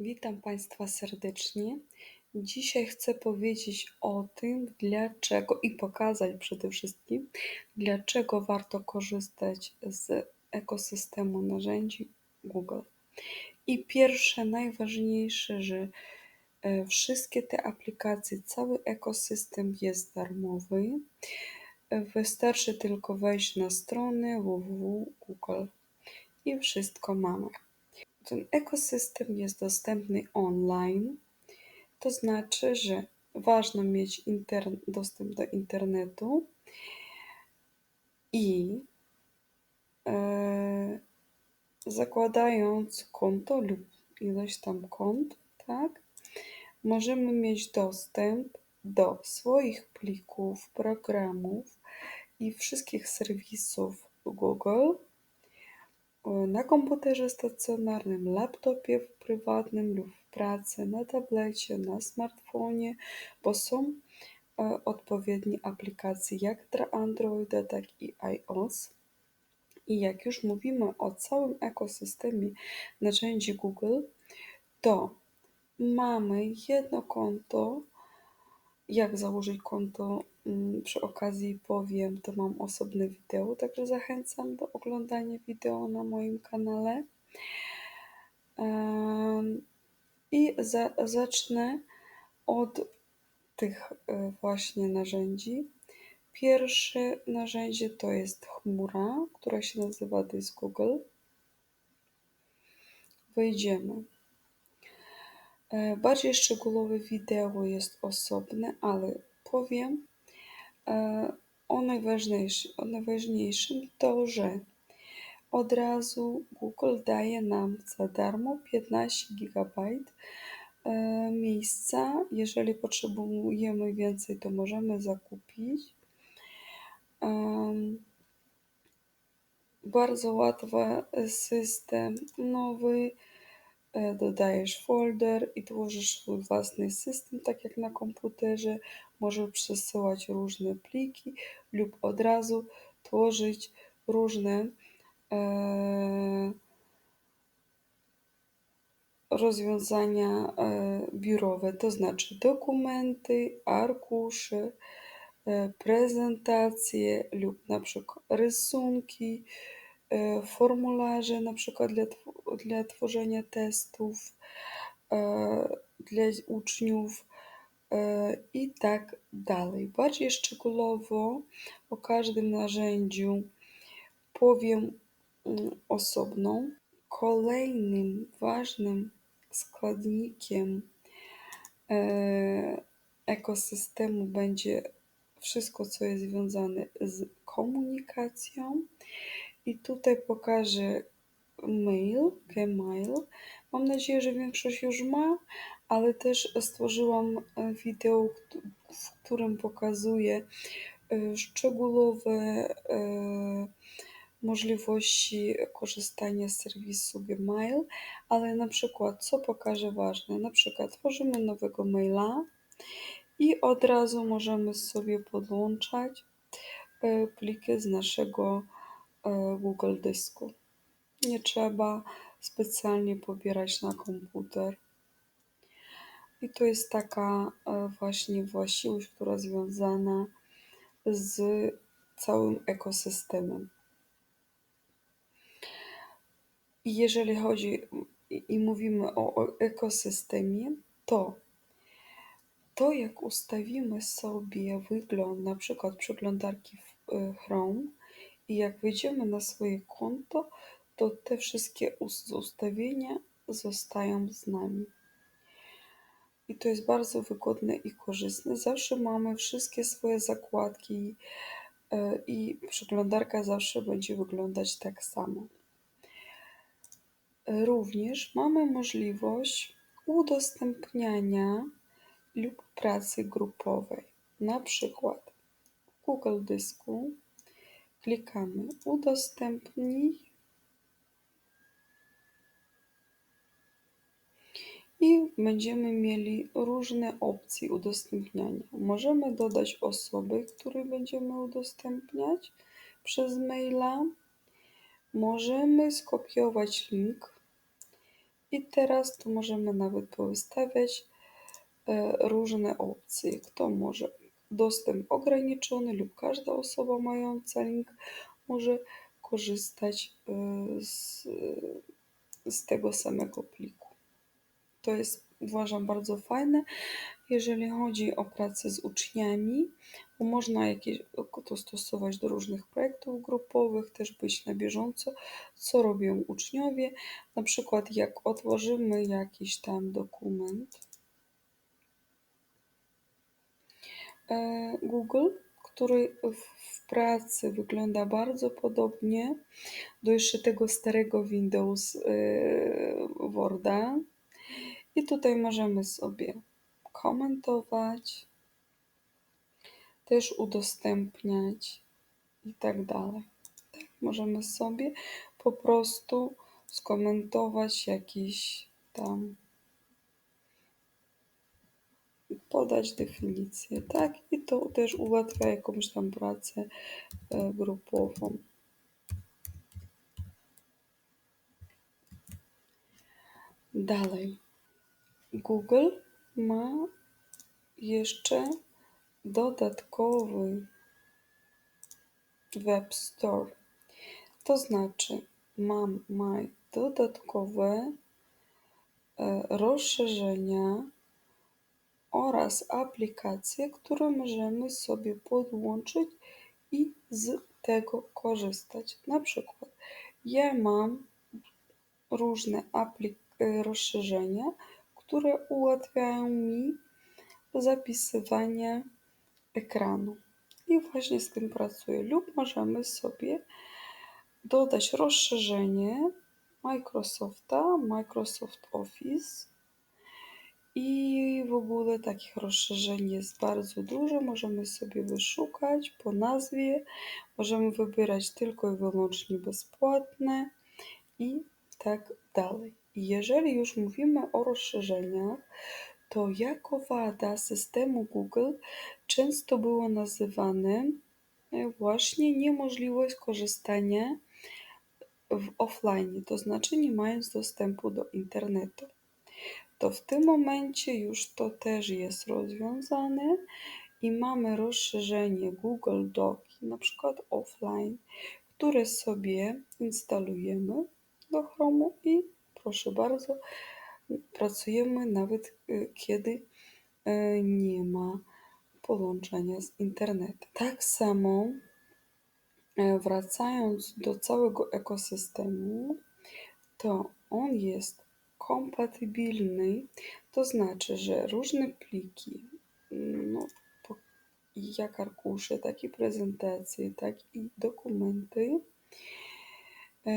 Witam Państwa serdecznie. Dzisiaj chcę powiedzieć o tym, dlaczego i pokazać przede wszystkim, dlaczego warto korzystać z ekosystemu narzędzi Google. I pierwsze, najważniejsze, że e, wszystkie te aplikacje, cały ekosystem jest darmowy. Wystarczy tylko wejść na stronę www.google i wszystko mamy. Ten ekosystem jest dostępny online, to znaczy, że ważne mieć dostęp do internetu i e, zakładając konto lub ilość tam kont, tak, możemy mieć dostęp do swoich plików, programów i wszystkich serwisów Google na komputerze stacjonarnym, laptopie prywatnym lub w pracy, na tablecie, na smartfonie, bo są e, odpowiednie aplikacje jak dla Androida, tak i iOS. I jak już mówimy o całym ekosystemie narzędzi Google, to mamy jedno konto. Jak założyć konto? Mm, Przy okazji powiem, to mam osobne wideo, także zachęcam do oglądania wideo na moim kanale. I za, zacznę od tych e, właśnie narzędzi. Pierwsze narzędzie to jest chmura, która się nazywa Disk Google. Wejdziemy. E, Bardziej szczegółowe wideo jest osobne, ale powiem e, o najważniejszym, o najważniejszym to, że od razu Google daje nam za darmo 15 GB e, miejsca. Jeżeli potrzebujemy więcej, to możemy zakupić. Bardzo łatwy system, nowy. E, Dodajesz folder i tworzysz swój własny system, tak jak na komputerze. Możesz przesyłać różne pliki lub od razu tworzyć różne e, rozwiązania e, biurowe, to znaczy dokumenty, arkusze, e, prezentacje lub na przykład rysunki, formularze na przykład dla, dla tworzenia testów e, dla uczniów e, i tak dalej. Bardziej szczegółowo o każdym narzędziu powiem mm, osobno. Kolejnym ważnym składnikiem e, ekosystemu będzie wszystko, co jest związane z komunikacją. I tutaj pokażę mail, Gmail. Mam nadzieję, że większość już ma, ale też stworzyłam e, wideo, w którym pokazuję e, szczegółowe e, możliwości korzystania z serwisu Gmail, ale na przykład, co pokażę ważne, na przykład tworzymy nowego maila i od razu możemy sobie podłączać pliki z naszego Google Dysku. Nie trzeba specjalnie pobierać na komputer. I to jest taka e, właśnie właściwość, która związana z całym ekosystemem. I jeżeli chodzi i, mówimy o, ekosystemie, to to, jak ustawimy sobie wygląd na przykład przeglądarki e, Chrome i jak wejdziemy na swoje konto, to te wszystkie us- ustawienia zostają z nami. I to jest bardzo wygodne i korzystne. Zawsze mamy wszystkie swoje zakładki e, i przeglądarka zawsze będzie wyglądać tak samo. Również mamy możliwość udostępniania lub pracy grupowej. Na przykład w Google Dysku klikamy udostępnij i będziemy mieli różne opcje udostępniania. Możemy dodać osoby, które będziemy udostępniać przez maila. Możemy skopiować link I teraz tu możemy nawet powystawiać e, różne opcje. Kto może dostęp ograniczony lub każda osoba mająca link może korzystać e, z, z tego samego pliku. To jest uważam bardzo fajne. Jeżeli chodzi o pracę z uczniami, bo można jakieś, to stosować do różnych projektów grupowych, też być na bieżąco, co robią uczniowie. Na przykład, jak otworzymy jakiś tam dokument e, Google, który w pracy wygląda bardzo podobnie do jeszcze tego starego Windows e, Worda. I tutaj możemy sobie komentować, też udostępniać i tak dalej. Tak, możemy sobie po prostu skomentować jakiś tam, podać definicję, tak? I to też ułatwia jakąś tam pracę e, grupową. Dalej. Google ma jeszcze dodatkowy Web Store. To znaczy, mam ma dodatkowe e, rozszerzenia oraz aplikacje, które możemy sobie podłączyć i z tego korzystać. Na przykład, ja mam różne e, rozszerzenia, które ułatwiają mi zapisywanie ekranu. I właśnie z tym pracuję. Lub możemy sobie dodać rozszerzenie Microsofta, Microsoft Office. I w ogóle takich rozszerzeń jest bardzo dużo. Możemy sobie wyszukać po nazwie. Możemy wybierać tylko i wyłącznie bezpłatne i tak dalej. Jeżeli już mówimy o rozszerzeniach, to jako wada systemu Google często było nazywane e, właśnie niemożliwość korzystania w offline, to znaczy nie mając dostępu do internetu. To w tym momencie już to też jest rozwiązane i mamy rozszerzenie Google Doki, na przykład offline, które sobie instalujemy do Chromu i proszę bardzo, pracujemy nawet y, kiedy y, nie ma połączenia z internetem. Tak samo e, wracając do całego ekosystemu, to on jest kompatybilny, to znaczy, że różne pliki, no, jak arkusze, tak i prezentacje, tak i dokumenty. E,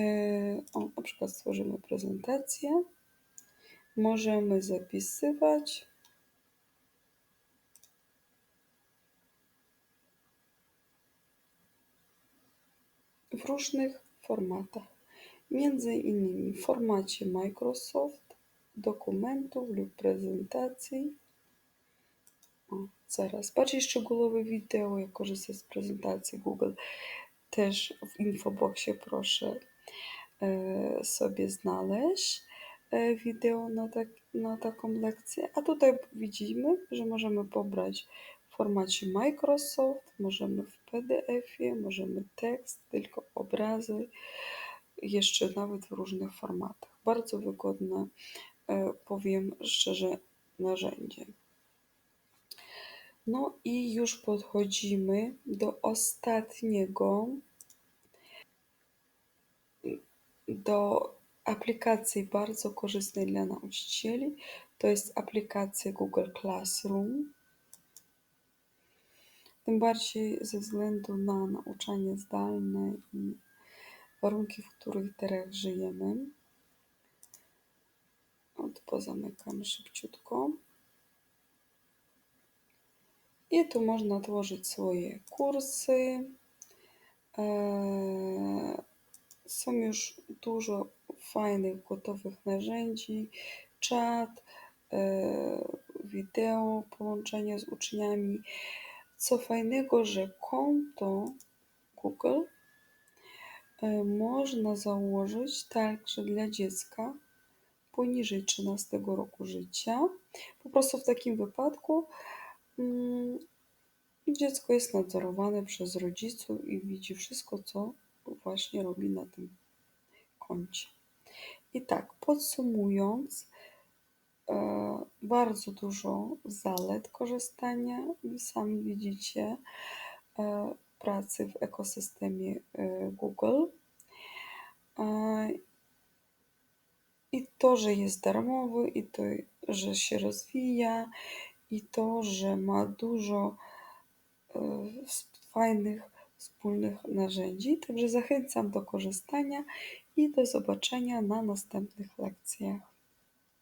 o, na przykład stworzymy prezentację, możemy zapisywać. W różnych formatach, między innymi w formacie Microsoft, dokumentów lub prezentacji. O, zaraz, bardziej szczegółowe wideo, jak korzystać z prezentacji Google, też w infoboxie proszę e, sobie znaleźć. E, wideo na, tak, na taką lekcję. A tutaj widzimy, że możemy pobrać w formacie Microsoft, możemy w PDF-ie, możemy tekst, tylko obrazy, jeszcze nawet w różnych formatach. Bardzo wygodne, powiem szczerze, narzędzie. No i już podchodzimy do ostatniego, do aplikacji bardzo korzystnej dla nauczycieli. To jest aplikacja Google Classroom. Tym bardziej ze względu na nauczanie zdalne i warunki, w których teraz żyjemy. Od pozamykamy szybciutko. I tu można tworzyć swoje kursy. Eee, są już dużo fajnych, gotowych narzędzi, czat, e, wideo, połączenie z uczniami. Co fajnego, że konto Google e, można założyć także dla dziecka, poniżej 13 roku życia. Po prostu w takim wypadku mm, dziecko jest nadzorowane przez rodziców i widzi wszystko, co właśnie robi na tym koncie. I tak, podsumując, e, bardzo dużo zalet korzystania. Sami widzicie e, pracy w ekosystemie e, Google. I to, że jest darmowy, i to, że się rozwija, i to, że ma dużo fajnych wspólnych narzędzi. Także zachęcam do korzystania i do zobaczenia na następnych lekcjach.